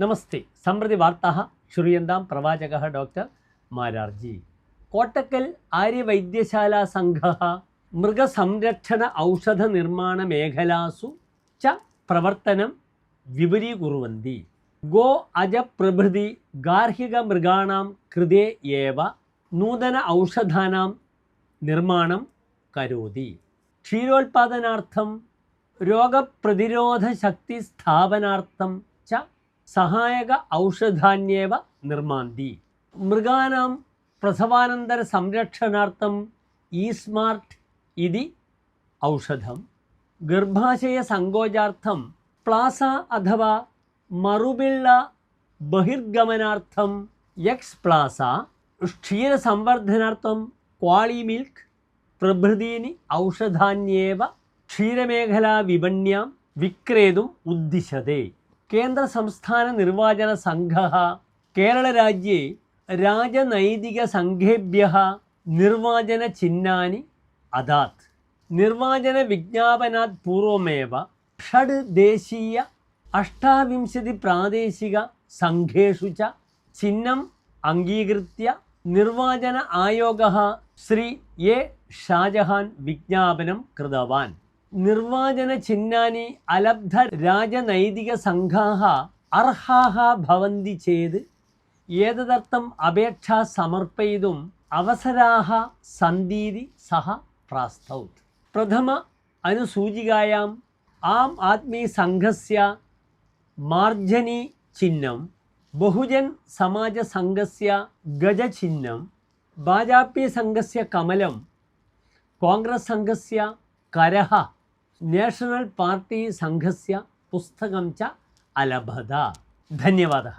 നമസ്തേ. സമൃദ്ധി വാർത്താ ശ്രൂയന്താം പ്രവാചക ഡോക്ടർ മാരാർജി. കോട്ടക്കൽ ആര്യവൈദ്യശാല സംഘ മൃഗസംരക്ഷണ ഔഷധ നിർമ്മാണ മേഖലാസു ച പ്രവർത്തനം വിപുലീകുറുവന്തി ഗോ അജ പ്രഭൃതി ഗാർഹിക മൃഗാണാം കൃതേ ഏവ നൂതന ഔഷധാനാം നിർമ്മാണം കരോതി. ക്ഷീരോത്പാദനാർത്ഥം രോഗപ്രതിരോധശക്തി സ്ഥാപനാർത്ഥം ച സഹായക ഔഷധാന്യേവ നിർമാന്തി മൃഗാനാം പ്രസവാനന്തര സംരക്ഷണാർത്ഥം ഈ സ്മാർട്ട് ഇതി ഔഷധം. ഗർഭാശയ സങ്കോചാർത്ഥം പ്ലാസ അഥവാ മറുപിള്ള ബഹിർഗമനാർത്ഥം യക്സ് പ്ലാസ ക്ഷീരസംവർദ്ധനാർത്ഥം ക്വാളി മിൽക്ക് പ്രഭൃതീനി ഔഷധാന്യേവ ക്ഷീരമേഖലാ വിപണ്യാം വിക്രേതും ഉദ്ദിശത്തെ കേന്ദ്ര സംസ്ഥാന നിർവാചന സംഘ കേരളരാജ്യേ രാജനൈതിക സംഘേഭ്യ നിർവാചന ചിഹ്നാനി അദാത്. നിർവാചന വിജ്ഞാപനാത് പൂർവമേവ ഷഡ് ദേശീയ അഷ്ടാവിംശതി പ്രാദേശിക സംഘേഷു ച ചിഹ്നം അംഗീകൃത്യ നിർവാചന ആയോഗ ശ്രീ എ ഷാജഹാൻ വിജ്ഞാപനം കൃതവാൻ. നിർവാചന ചിഹ്നാനി അലബ്ധ രാജനൈതിക സംഘാഹ അർഹാഹ ഭവന്തി ചേത് ഏതദർത്ഥം അപേക്ഷ സമർപ്പയിതും അവസരാഹ സന്തീതി സഹ പ്രാസ്തൗത്. പ്രഥമ അനുസൂചികായാം ആം ആദ്മി സംഘസ്യ മാർജനി ചിഹ്നം ബഹുജൻ സമാജ സംഘസ്യ ഗജചിഹ്നം ഭാജാപി സംഘസ്യ കമലം കോൺഗ്രസ് സംഘസ്യ കരഹ നേഷണൽ പാർട്ടി സംഘസ്യ പുസ്തകം ച അലഭത ധന്യവാദः